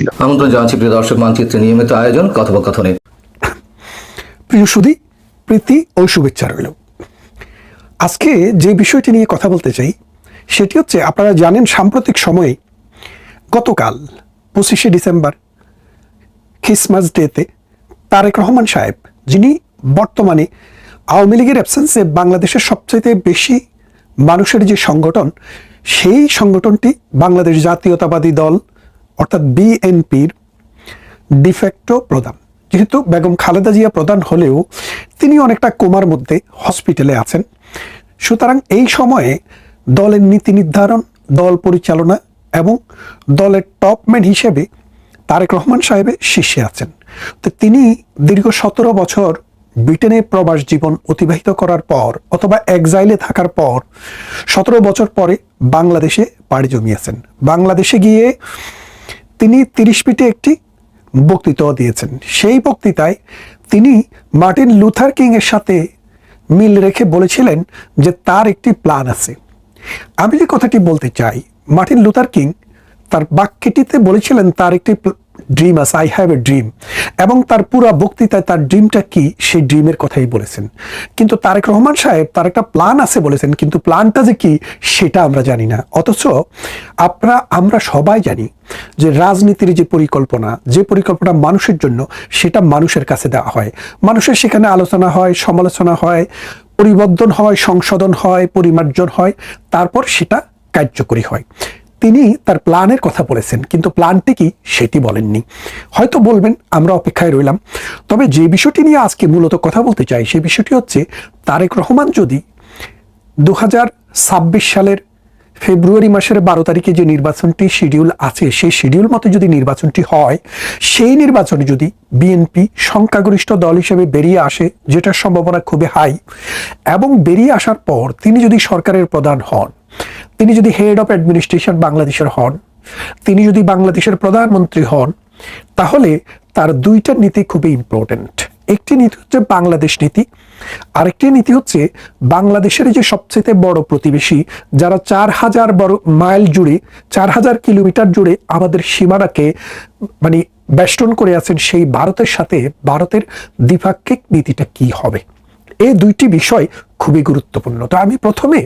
হয়েছিল আমন্ত্রণ জানাচ্ছি প্রিয় দর্শক মানচিত্রে নিয়মিত আয়োজন, কথোপকথনে। প্রিয় সুদী প্রীতি ও শুভেচ্ছা রইল। আজকে যে বিষয়টি নিয়ে কথা বলতে চাই, সেটি হচ্ছে আপনারা জানেন সাম্প্রতিক সময়ে গতকাল পঁচিশে ডিসেম্বর খ্রিসমাস ডেতে তারেক রহমান সাহেব, যিনি বর্তমানে আওয়ামী লীগের অ্যাবসেন্সে বাংলাদেশের সবচেয়ে বেশি মানুষের যে সংগঠন, সেই সংগঠনটি বাংলাদেশ জাতীয়তাবাদী দল অর্থাৎ বিএনপির ডিফেক্টো প্রধান। যেহেতু বেগম খালেদা জিয়া প্রধান হলেও তিনি অনেকটা কোমার মধ্যে হসপিটালে আছেন। সুতরাং এই সময়ে দলের নীতি নির্ধারণ, দল পরিচালনা এবং দলের টপম্যান হিসেবে তারেক রহমান সাহেবের শীর্ষে আছেন। তো তিনি দীর্ঘ সতেরো বছর ব্রিটেনে প্রবাস জীবন অতিবাহিত করার পর অথবা একজাইলে থাকার পর সতেরো বছর পরে বাংলাদেশে পাড়ি জমিয়েছেন। বাংলাদেশে গিয়ে তিনি তিরিশ মিনিটে একটি বক্তৃতাও দিয়েছেন। সেই বক্তৃতায় তিনি মার্টিন লুথার কিং এর সাথে মিল রেখে বলেছিলেন যে তার একটি প্ল্যান আছে। আমি যে কথাটি বলতে চাই, মার্টিন লুথার কিং তার বাক্যটিতে বলেছিলেন তার একটি ড্রিম আছে আই হ্যাভ এ ড্রিম এবং তার পুরা বক্তৃতায় তার ড্রিমটা কি সেই ড্রিমের কথাই বলেছেন। কিন্তু তারেক রহমান সাহেব তার একটা প্ল্যান আছে বলেছেন, কিন্তু প্ল্যানটা যে কি, সেটা আমরা জানি না। অথচ আপনারা আমরা সবাই জানি যে রাজনীতির যে পরিকল্পনা যে পরিকল্পনা মানুষের জন্য, সেটা মানুষের কাছে দেওয়া হয়। মানুষের সেখানে আলোচনা হয়, সমালোচনা হয়, পরিবর্তন হয়, সংশোধন হয়, পরিমার্জন হয়, তারপর সেটা কার্যকরী হয়। তিনি তার প্ল্যানের কথা বলেছেন, কিন্তু প্ল্যানটি কি সেটি বলেননি। হয়তো বলবেন, আমরা অপেক্ষায় রইলাম। তবে যে বিষয়টি নিয়ে আজকে মূলত কথা বলতে চাই সেই বিষয়টি হচ্ছে, তারেক রহমান যদি দু হাজার ছাব্বিশ সালের ফেব্রুয়ারি মাসের বারো তারিখে যে নির্বাচনটি শিডিউল আছে, সেই শিডিউল মতো যদি নির্বাচনটি হয়, সেই নির্বাচনে যদি বিএনপি সংখ্যাগরিষ্ঠ দল হিসেবে বেরিয়ে আসে, যেটার সম্ভাবনা খুবই হাই, এবং বেরিয়ে আসার পর তিনি যদি সরকারের প্রধান হন তিনি যদি হেড অফ অ্যাডমিনিস্ট্রেশন বাংলাদেশের হন, তিনি যদি বাংলাদেশের প্রধানমন্ত্রী হন, তাহলে তার দুইটা নীতি খুবই ইম্পর্টেন্ট একটি নীতি হচ্ছে বাংলাদেশ নীতি, আরেকটি নীতি হচ্ছে বাংলাদেশের যে সবচেয়ে বড় প্রতিবেশী, যারা চার হাজার বড় মাইল জুড়ে, চার হাজার কিলোমিটার জুড়ে আমাদের সীমানাকে মানে বেষ্টন করে আছেন, সেই ভারতের সাথে ভারতের দ্বিপাক্ষিক নীতিটা কি হবে? এই দুইটি বিষয় খুবই গুরুত্বপূর্ণ। তো আমি প্রথমে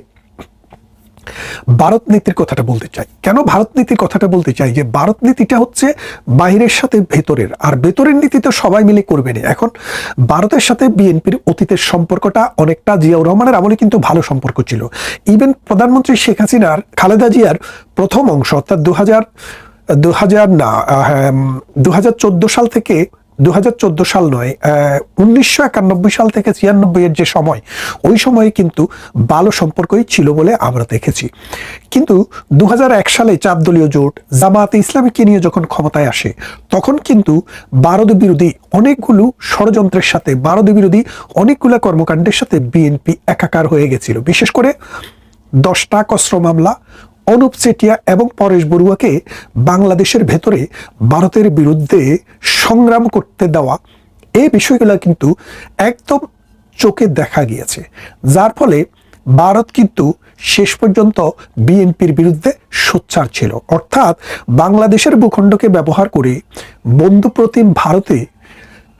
ভারত নীতির কথাটা বলতে চাই। কেন ভারত নীতির কথাটা বলতে চাই? যে ভারত নীতিটা হচ্ছে বাইরের সাথে ভেতরের। আর ভেতরের নীতি তো সবাই মিলে করবে না। এখন ভারতের সাথে বিএনপির অতীতের সম্পর্কটা অনেকটা জিয়াউর রহমানের আমলে কিন্তু ভালো সম্পর্ক ছিল। ইভেন প্রধানমন্ত্রী শেখ হাসিনার, খালেদা জিয়ার প্রথম অংশ অর্থাৎ দু হাজার দু হাজার না দু হাজার চোদ্দ সাল থেকে দুহাজার চোদ্দ সাল নয় উনিশশো সাল থেকে ছিয়ানব্বই এর যে সময়, ওই সময়ে কিন্তু ভালো সম্পর্কই ছিল বলে আমরা দেখেছি। কিন্তু দুহাজার এক সালে চার দলীয় জোট জামাতে ইসলামীকে নিয়ে যখন ক্ষমতায় আসে, তখন কিন্তু ভারত বিরোধী অনেকগুলো ষড়যন্ত্রের সাথে ভারত বিরোধী অনেকগুলো কর্মকাণ্ডের সাথে বিএনপি একাকার হয়ে গেছিল। বিশেষ করে দশটা কস্ত্র মামলা অনুপ চেটিয়া এবং পরেশ বড়ুয়াকে বাংলাদেশের ভেতরে ভারতের বিরুদ্ধে সংগ্রাম করতে দেওয়া এই বিষয়গুলো কিন্তু একদম চোখে দেখা গিয়েছে। যার ফলে ভারত কিন্তু শেষ পর্যন্ত বিএনপির বিরুদ্ধে সোচ্চার ছিল। অর্থাৎ বাংলাদেশের ভূখণ্ডকে ব্যবহার করে বন্ধুপ্রতিম ভারতে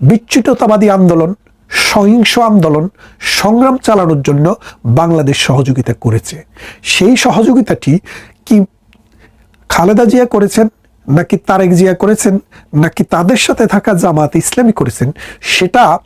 বিচ্যুততাবাদী আন্দোলন সহিংস আন্দোলন সংগ্রাম চালানোর জন্য বাংলাদেশ সহযোগিতা করেছে। সেই সহযোগিতাটি কি খালেদা জিয়া করেছেন, নাকি তারেক জিয়া করেছেন, নাকি তাদের সাথে থাকা জামাত ইসলামী করেছেন, সেটা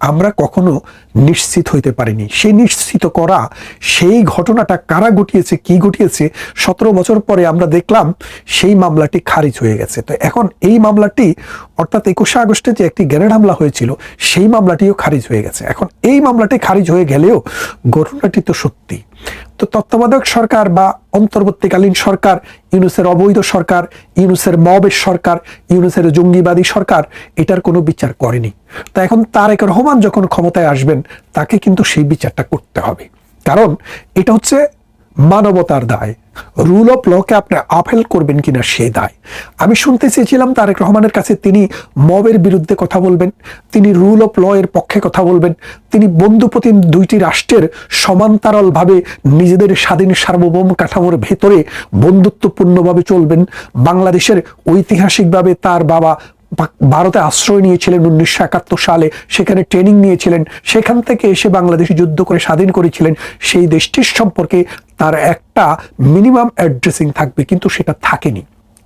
আমরা কখনো নিশ্চিত হইতে পারিনি। সেই নিশ্চিত করা, সেই ঘটনাটা কারা ঘটিয়েছে, কি ঘটিয়েছে, সতেরো বছর পরে আমরা দেখলাম সেই মামলাটি খারিজ হয়ে গেছে। তো এখন এই মামলাটি, অর্থাৎ একুশে আগস্টে যে একটি গ্রেনেড হামলা হয়েছিল, সেই মামলাটিও খারিজ হয়ে গেছে। এখন এই মামলাটি খারিজ হয়ে গেলেও ঘটনাটি তো সত্যি। তো তত্ত্বাবধায়ক সরকার বা অন্তর্বর্তীকালীন সরকার, ইউনুসের অবৈধ সরকার, ইউনুসের মবের সরকার, ইউনুসের জঙ্গিবাদী সরকার, এটার কোনো বিচার করেনি। তা এখন তারেক রহমান যখন ক্ষমতায় আসবেন, তাকে কিন্তু সেই বিচারটা করতে হবে। কারণ এটা হচ্ছে মানবতার দায়। রুল অফ লকে আপনি আপহেল করবেন কিনা সে দায়। আমি শুনতে চেয়েছিলাম তারেক রহমানের কাছে তিনি মবের বিরুদ্ধে কথা বলবেন, তিনি রুল অফ ল এর পক্ষে কথা বলবেন, তিনি বন্ধুপ্রতিম দুইটি রাষ্ট্রের সমান্তরালভাবে নিজেদের স্বাধীন সার্বভৌম কাঠামোর ভেতরে বন্ধুত্বপূর্ণভাবে চলবেন। বাংলাদেশের ঐতিহাসিকভাবে তার বাবা ভারতে আশ্রয় নিয়েছিলেন উনিশশো একাত্তর সালে, সেখানে ট্রেনিং নিয়েছিলেন, সেখান থেকে এসে বাংলাদেশে যুদ্ধ করে স্বাধীন করেছিলেন, সেই দেশটির সম্পর্কে তার একটা মিনিমাম অ্যাড্রেসিং থাকবে, কিন্তু সেটা থাকেনি।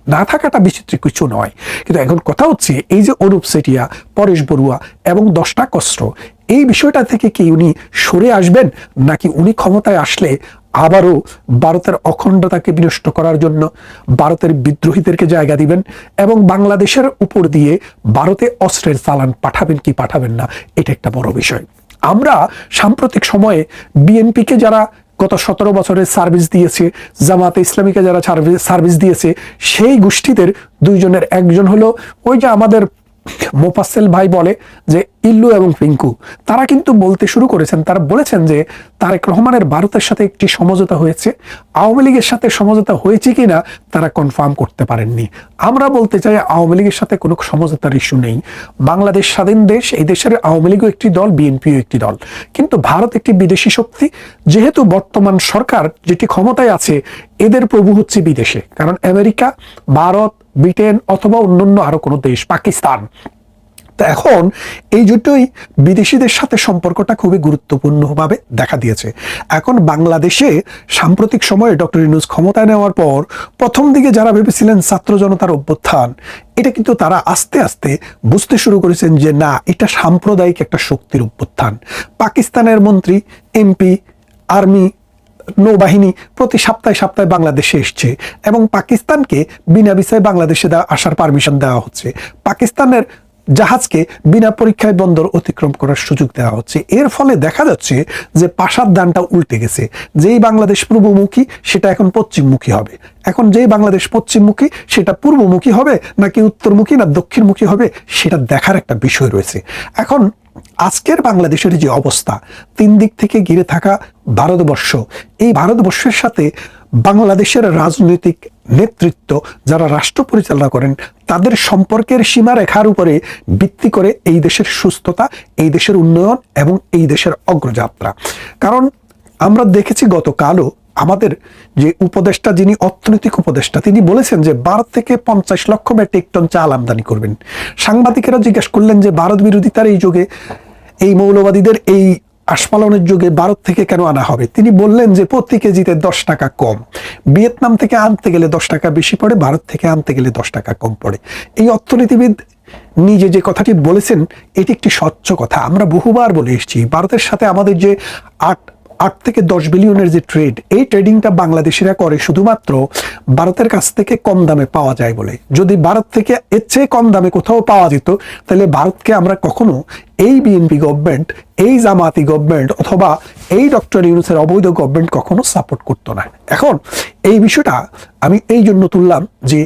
না থাকাটা বিচিত্র কিছু নয়। কিন্তু এখন কথা হচ্ছে, এই যে অনুপ সেটিয়া, পরেশ বড়ুয়া এবং দশটা কষ্ট এই বিষয়টা থেকে কি উনি সরে আসবেন, নাকি উনি ক্ষমতায় আসলে আবারও ভারতের অখণ্ডতাকে বিনষ্ট করার জন্য ভারতের বিদ্রোহীদেরকে জায়গা দিবেন এবং বাংলাদেশের উপর দিয়ে ভারতে অস্ত্রের চালান পাঠাবেন কি পাঠাবেন না, এটা একটা বড় বিষয়। আমরা সাম্প্রতিক সময়ে বিএনপিকে যারা গত সতেরো বছরের সার্ভিস দিয়েছে, জামাতে ইসলামীকে যারা সার্ভিস দিয়েছে, সেই গোষ্ঠীদের দুইজনের একজন হলো ওই যে আমাদের মোফাসেল ভাই বলে যে, ইল্লু এবং পিঙ্কু, তারা কিন্তু বলতে শুরু করেছেন, তারা বলেছেন যে, তারেক রহমানের ভারতের সাথে একটি সমঝোতা হয়েছে। আওয়ামী লীগের সাথে সমঝোতা হয়েছে কিনা, তারা কনফার্ম করতে পারেননি। আমরা বলতে চাই, আওয়ামী লীগের সাথে কোনো সমঝোতার ইস্যু নেই। বাংলাদেশ স্বাধীন দেশ, এই দেশের আওয়ামী লীগও একটি দল, বিএনপিও একটি দল। কিন্তু ভারত একটি বিদেশি শক্তি। যেহেতু বর্তমান সরকার যেটি ক্ষমতায় আছে, এদের প্রভু হচ্ছে বিদেশে। কারণ আমেরিকা, ভারত ব্রিটেন অথবা অন্যান্য আরও কোনো দেশ, পাকিস্তান। এখন এই জন্যই বিদেশিদের সাথে সম্পর্কটা খুবই গুরুত্বপূর্ণভাবে দেখা দিয়েছে। এখন বাংলাদেশে সাম্প্রতিক সময়ে ডক্টর ইনুস ক্ষমতায় নেওয়ার পর প্রথম দিকে যারা ভেবেছিলেন ছাত্র জনতার অভ্যুত্থান, এটা কিন্তু তারা আস্তে আস্তে বুঝতে শুরু করেছেন যে না, এটা সাম্প্রদায়িক একটা শক্তির অভ্যুত্থান। পাকিস্তানের মন্ত্রী, এমপি, আর্মি নৌবাহিনী প্রতি সপ্তাহে সপ্তাহে বাংলাদেশে এসছে এবং পাকিস্তানকে বিনা বিষয়ে বাংলাদেশে আসার পারমিশন দেওয়া হচ্ছে। পাকিস্তানের জাহাজকে বিনা পরীক্ষায় বন্দর অতিক্রম করার সুযোগ দেওয়া হচ্ছে। এর ফলে দেখা যাচ্ছে যে পাশার দানটা উল্টে গেছে। যেই বাংলাদেশ পূর্বমুখী, সেটা এখন পশ্চিমমুখী হবে। এখন যেই বাংলাদেশ পশ্চিমমুখী, সেটা পূর্বমুখী হবে নাকি উত্তরমুখী না দক্ষিণমুখী হবে, সেটা দেখার একটা বিষয় রয়েছে। এখন আজকের বাংলাদেশের যে অবস্থা, তিন দিক থেকে ঘিরে থাকা ভারতবর্ষ, এই ভারতবর্ষের সাথে বাংলাদেশের রাজনৈতিক নেতৃত্ব যারা রাষ্ট্র পরিচালনা করেন, তাদের সম্পর্কের সীমারেখার উপরে ভিত্তি করে এই দেশের সুস্থতা, এই দেশের উন্নয়ন এবং এই দেশের অগ্রযাত্রা। কারণ আমরা দেখেছি গতকালও আমাদের যে উপদেষ্টা, যিনি অর্থনৈতিক উপদেষ্টা, তিনি বলেছেন যে ভারত থেকে পঞ্চাশ লক্ষ মেট্রিক টন চাল আমদানি করবেন। সাংবাদিকেরা জিজ্ঞেস করলেন যে, ভারত বিরোধিতার এই যুগে এই মৌলবাদীদের এই আস্ফালনের যুগে ভারত থেকে কেন আনা হবে? তিনি বললেন যে, প্রতি কেজিতে দশ টাকা কম। ভিয়েতনাম থেকে আনতে গেলে দশ টাকা বেশি পড়ে, ভারত থেকে আনতে গেলে দশ টাকা কম পড়ে। এই অর্থনীতিবিদ নিজে যে কথাটি বলেছেন, এটি একটি স্বচ্ছ কথা। আমরা বহুবার বলে এসেছি, ভারতের সাথে আমাদের যে আট আট থেকে দশ বিলিয়নের যে ট্রেড এই ট্রেডিংটা বাংলাদেশিরা করে শুধুমাত্র ভারতের কাছ থেকে কম দামে পাওয়া যায় বলে। যদি ভারত থেকে এর চেয়ে কম দামে কোথাও পাওয়া যেত, তাহলে ভারতকে আমরা কখনো এই বিএনপি গভর্নমেন্ট এই জামাতি গভর্নমেন্ট অথবা এই ডক্টর ইউনুসের অবৈধ গভর্নমেন্ট কখনো সাপোর্ট করতো না। এখন এই বিষয়টা আমি এই জন্য তুললাম যে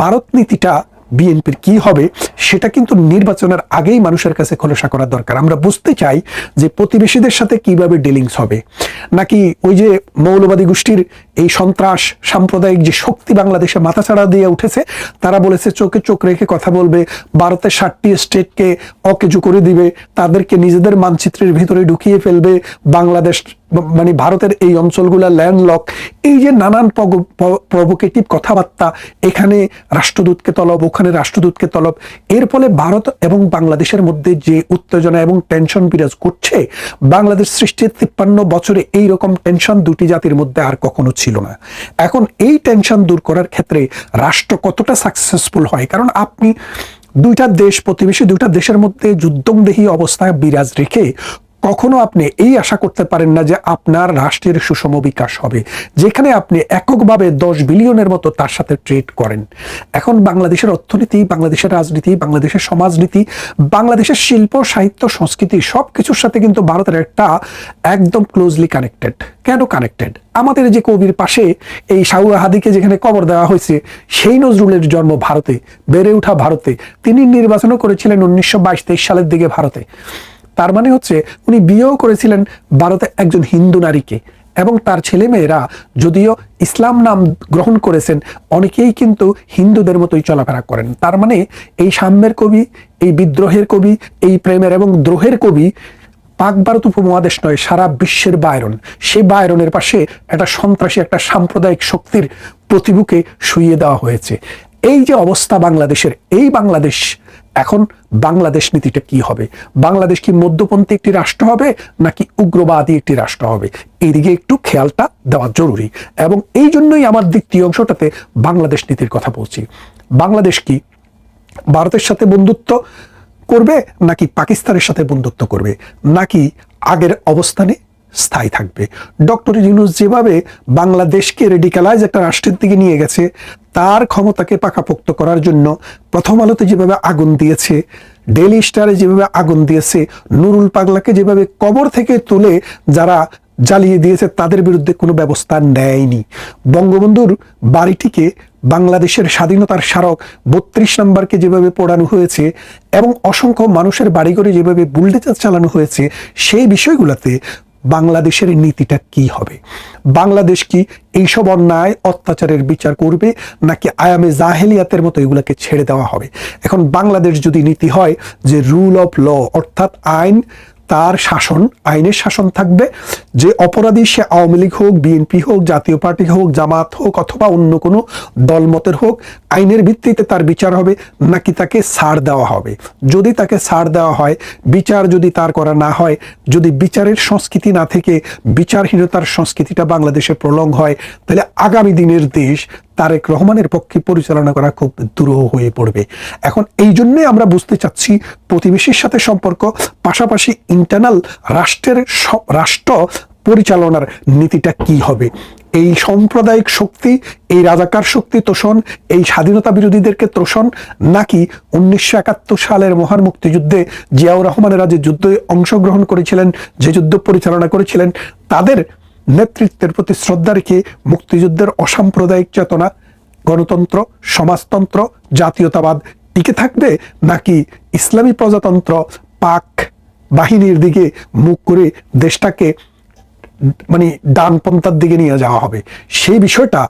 ভারত নীতিটা বিএনপির কি হবে, সেটা কিন্তু নির্বাচনের আগেই মানুষের কাছে খোলসা করা দরকার। আমরা বুঝতে চাই যে প্রতিবেশীদের সাথে কীভাবে ডিলিংস হবে। নাকি ওই যে মৌলবাদী গোষ্ঠীর এই সন্ত্রাস, সাম্প্রদায়িক যে শক্তি বাংলাদেশে মাথাছাড়া দিয়ে উঠেছে, তারা বলেছে চোখে চোখ রেখে কথা বলবে, ভারতের ষাটটি স্টেটকে অকেজু করে দিবে, তাদেরকে নিজেদের মানচিত্রের ভিতরে ঢুকিয়ে ফেলবে, বাংলাদেশ মানে ভারতের এই অঞ্চলগুলা ল্যান্ডলক এই যে নানান প্রভোকেটিভ কথাবার্তা, এখানে রাষ্ট্রদূতকে তলব, ওখানে রাষ্ট্রদূতকে তলব, এর ফলে ভারত এবং বাংলাদেশের মধ্যে যে উত্তেজনা এবং টেনশন বিরাজ করছে, বাংলাদেশ সৃষ্টির তিপ্পান্ন বছরে এই রকম টেনশন দুটি জাতির মধ্যে আর কখনো ছিল না। এখন এই টেনশন দূর করার ক্ষেত্রে রাষ্ট্র কতটা সাকসেসফুল হয়? কারণ আপনি দুইটা দেশ, প্রতিবেশী দুইটা দেশের মধ্যে যুদ্ধংদেহী অবস্থায় বিরাজ রেখে কখনো আপনি এই আশা করতে পারেন না যে আপনার রাষ্ট্রের সুষম বিকাশ হবে। যেখানে আপনি এককভাবে দশ বিলিয়নের মতো তার সাথে ট্রেড করেন। এখন বাংলাদেশের অর্থনীতি, বাংলাদেশের রাজনীতি, বাংলাদেশের সমাজনীতি, বাংলাদেশের শিল্প, সাহিত্য, সংস্কৃতি সব কিছুর সাথে কিন্তু ভারতের একটা একদম ক্লোজলি কানেক্টেড কেন কানেক্টেড আমাদের যে কবির পাশে এই শাহু হাদিকে যেখানে কবর দেওয়া হয়েছে, সেই নজরুলের জন্ম ভারতে, বেড়ে ওঠা ভারতে। তিনি নির্বাচনও করেছিলেন উনিশশো বাইশ তেইশ সালের দিকে ভারতে। তার মানে হচ্ছে উনি বিয়েও করেছিলেন ভারতে একজন হিন্দু নারীকে। এবং তার ছেলেমেয়েরা যদিও ইসলাম নাম গ্রহণ করেছেন, অনেকেই কিন্তু হিন্দুদের মতোই চলাফেরা করেন। তার মানে এই সাম্যের কবি, এই বিদ্রোহের কবি, এই প্রেমের এবং দ্রোহের কবি পাক ভারত উপমহাদেশ নয়, সারা বিশ্বের বায়রন সেই বায়রনের পাশে একটা সন্ত্রাসী, একটা সাম্প্রদায়িক শক্তির প্রতিবুকে শুইয়ে দেওয়া হয়েছে। এই যে অবস্থা বাংলাদেশের, এই বাংলাদেশ এখন বাংলাদেশ নীতিটা কি হবে? বাংলাদেশ কি মধ্যপন্থী একটি রাষ্ট্র হবে, নাকি উগ্রবাদী একটি রাষ্ট্র হবে? এদিকে একটু খেয়ালটা দেওয়া জরুরি। এবং এই জন্যই আমার দ্বিতীয় অংশটাতে বাংলাদেশ নীতির কথা বলছি। বাংলাদেশ কি ভারতের সাথে বন্ধুত্ব করবে, নাকি পাকিস্তানের সাথে বন্ধুত্ব করবে? নাকি আগের অবস্থানে স্থায়ী থাকবে। ডক্টর ইউনুস যেভাবে বাংলাদেশকে রেডিকালাইজ একটা রাষ্ট্রের দিকে নিয়ে গেছে, তার ক্ষমতাকে পাকাপোক্ত করার জন্য প্রথম আলোতে যেভাবে আগুন দিয়েছে ডেলি স্টারে যেভাবে আগুন দিয়েছে, নুরুল পাগলাকে যেভাবে কবর থেকে তুলে যারা জ্বালিয়ে দিয়েছে, তাদের বিরুদ্ধে কোনো ব্যবস্থা নেয়নি। বঙ্গবন্ধুর বাড়িটিকে বাংলাদেশের স্বাধীনতার স্মারক বত্রিশ নম্বরকে যেভাবে পোড়ানো হয়েছে এবং অসংখ্য মানুষের বাড়িঘরে যেভাবে বুলডেজার চালানো হয়েছে, সেই বিষয়গুলোতে বাংলাদেশের নীতিটা কি হবে? বাংলাদেশ কি এইসব অন্যায়, অত্যাচারের বিচার করবে, নাকি আয়ামে জাহেলিয়াতের মতো এগুলাকে ছেড়ে দেওয়া হবে? এখন বাংলাদেশ যদি নীতি হয় যে রুল অফ ল অর্থাৎ আইন তার শাসন, আইনের শাসন থাকবে। যে অপরাধী সে আওয়ামী লীগ হোক, বিএনপি হোক, জাতীয় পার্টি হোক, জামাত হোক অথবা অন্য কোনো দলমতের হোক, আইনের ভিত্তিতে তার বিচার হবে, নাকি তাকে ছাড় দেওয়া হবে। যদি তাকে ছাড় দেওয়া হয়, বিচার যদি তার করা না হয়, যদি বিচারের সংস্কৃতি না থেকে বিচারহীনতার সংস্কৃতিটা বাংলাদেশে প্রলং হয়, তাহলে আগামী দিনের দেশ তারেক রহমানের পক্ষে পরিচালনা করা খুব দুরূহ হয়ে পড়বে। এখন এই জন্যই আমরা বুঝতে চাচ্ছি প্রতিবেশীর সাথে সম্পর্ক, পাশাপাশি ইন্টারনাল রাষ্ট্রের রাষ্ট্র পরিচালনার নীতিটা কি হবে? এই সাম্প্রদায়িক শক্তি, এই রাজাকার শক্তি তোষণ, এই স্বাধীনতা বিরোধীদেরকে তোষণ, নাকি উনিশশো একাত্তর সালের মহান মুক্তিযুদ্ধে জিয়াউর রহমানেরা যে যুদ্ধে অংশগ্রহণ করেছিলেন, যে যুদ্ধ পরিচালনা করেছিলেন, তাদের নেতৃত্বের প্রতি শ্রদ্ধা রেখে মুক্তিযুদ্ধের অসাম্প্রদায়িক চেতনা, গণতন্ত্র, সমাজতন্ত্র, জাতীয়তাবাদ টিকে থাকবে নাকি ইসলামী প্রজাতন্ত্র পাক বাহিনীর দিকে মুখ করে দেশটাকে মানে ডানপন্থার দিকে নিয়ে যাওয়া হবে? সেই বিষয়টা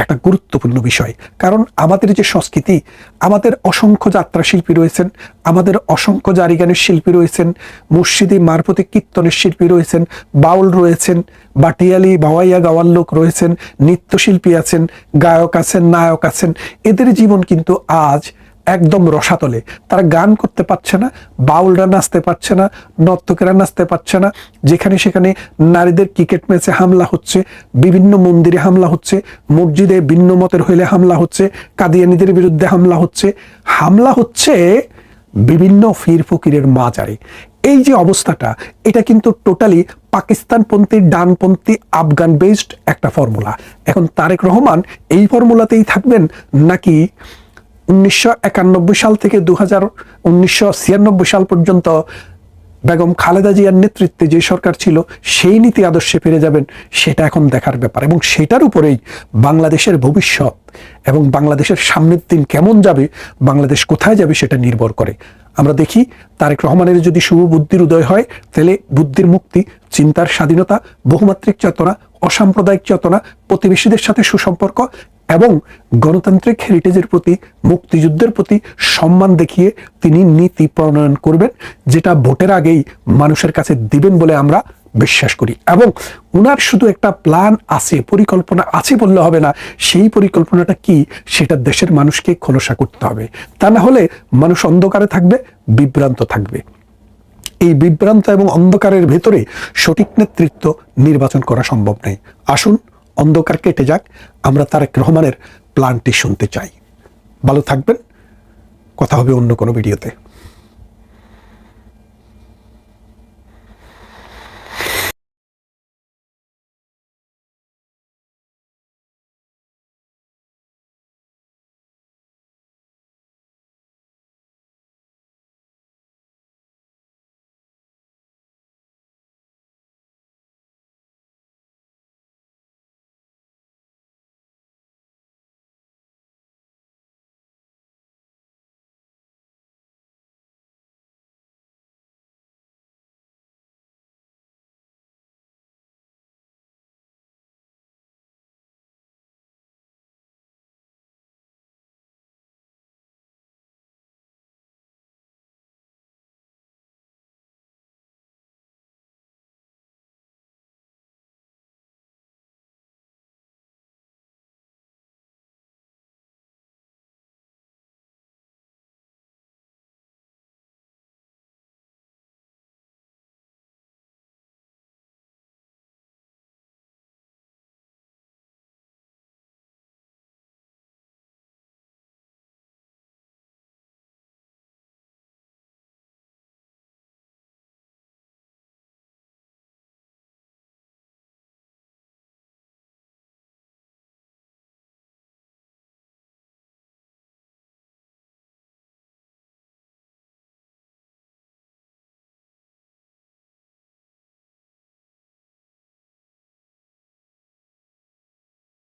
একটা গুরুত্বপূর্ণ বিষয়। কারণ আমাদের যে সংস্কৃতি, আমাদের অসংখ্য যাত্রা শিল্পী রয়েছেন, আমাদের অসংখ্য জারিগানের শিল্পী রয়েছেন মুর্শিদি মারফতে কীর্তনের শিল্পী রয়েছেন, বাউল রয়েছেন, বাটিয়ালি, বাওয়াইয়া গাওয়ার লোক রয়েছেন, নৃত্যশিল্পী আছেন, গায়ক আছেন, নায়ক আছেন। এদের জীবন কিন্তু আজ একদম রসাতলে। তারা গান করতে পারছে না, বাউলরা নাচতে পারছে না, নর্তকেরা নাচতে পারছে না। যেখানে সেখানে নারীদের ক্রিকেট ম্যাচে হামলা হচ্ছে, বিভিন্ন মন্দিরে হামলা হচ্ছে, মসজিদে ভিন্ন মতের হইলে হামলা হচ্ছে, কাদিয়ানিদের বিরুদ্ধে হামলা হচ্ছে। হামলা হচ্ছে বিভিন্ন ফির ফকিরের মাজারে। এই যে অবস্থাটা, এটা কিন্তু টোটালি পাকিস্তানপন্থী, ডানপন্থী আফগান বেসড একটা ফর্মুলা এখন তারেক রহমান এই ফর্মুলাতেই থাকবেন নাকি উনিশশো একানব্বই সাল থেকে দু হাজার সাল পর্যন্ত বেগম খালেদা জিয়ার নেতৃত্বে যে সরকার ছিল, সেই নীতি আদর্শে ফিরে যাবেন, সেটা এখন দেখার ব্যাপার। এবং সেটার উপরেই বাংলাদেশের ভবিষ্যৎ এবং বাংলাদেশের সামনের দিন কেমন যাবে, বাংলাদেশ কোথায় যাবে, সেটা নির্ভর করে। আমরা দেখি তারেক রহমানের যদি শুভ বুদ্ধির উদয় হয়, তাহলে বুদ্ধির মুক্তি, চিন্তার স্বাধীনতা, বহুমাত্রিক চেতনা, অসাম্প্রদায়িক চেতনা, প্রতিবেশীদের সাথে সুসম্পর্ক এবং গণতান্ত্রিক হেরিটেজের প্রতি, মুক্তিযুদ্ধের প্রতি সম্মান দেখিয়ে তিনি নীতি প্রণয়ন করবেন, যেটা ভোটের আগেই মানুষের কাছে দিবেন বলে আমরা বিশ্বাস করি। এবং উনার শুধু একটা প্ল্যান আছে, পরিকল্পনা আছে বললে হবে না, সেই পরিকল্পনাটা কি সেটা দেশের মানুষকে খোলসা করতে হবে। তা না হলে মানুষ অন্ধকারে থাকবে, বিভ্রান্ত থাকবে। এই বিভ্রান্ত এবং অন্ধকারের ভেতরে সঠিক নেতৃত্ব নির্বাচন করা সম্ভব নয়। আসুন, অন্ধকার কেটে যাক, আমরা তারেক রহমানের প্ল্যানটি শুনতে চাই। ভালো থাকবেন। কথা হবে অন্য কোনো ভিডিওতে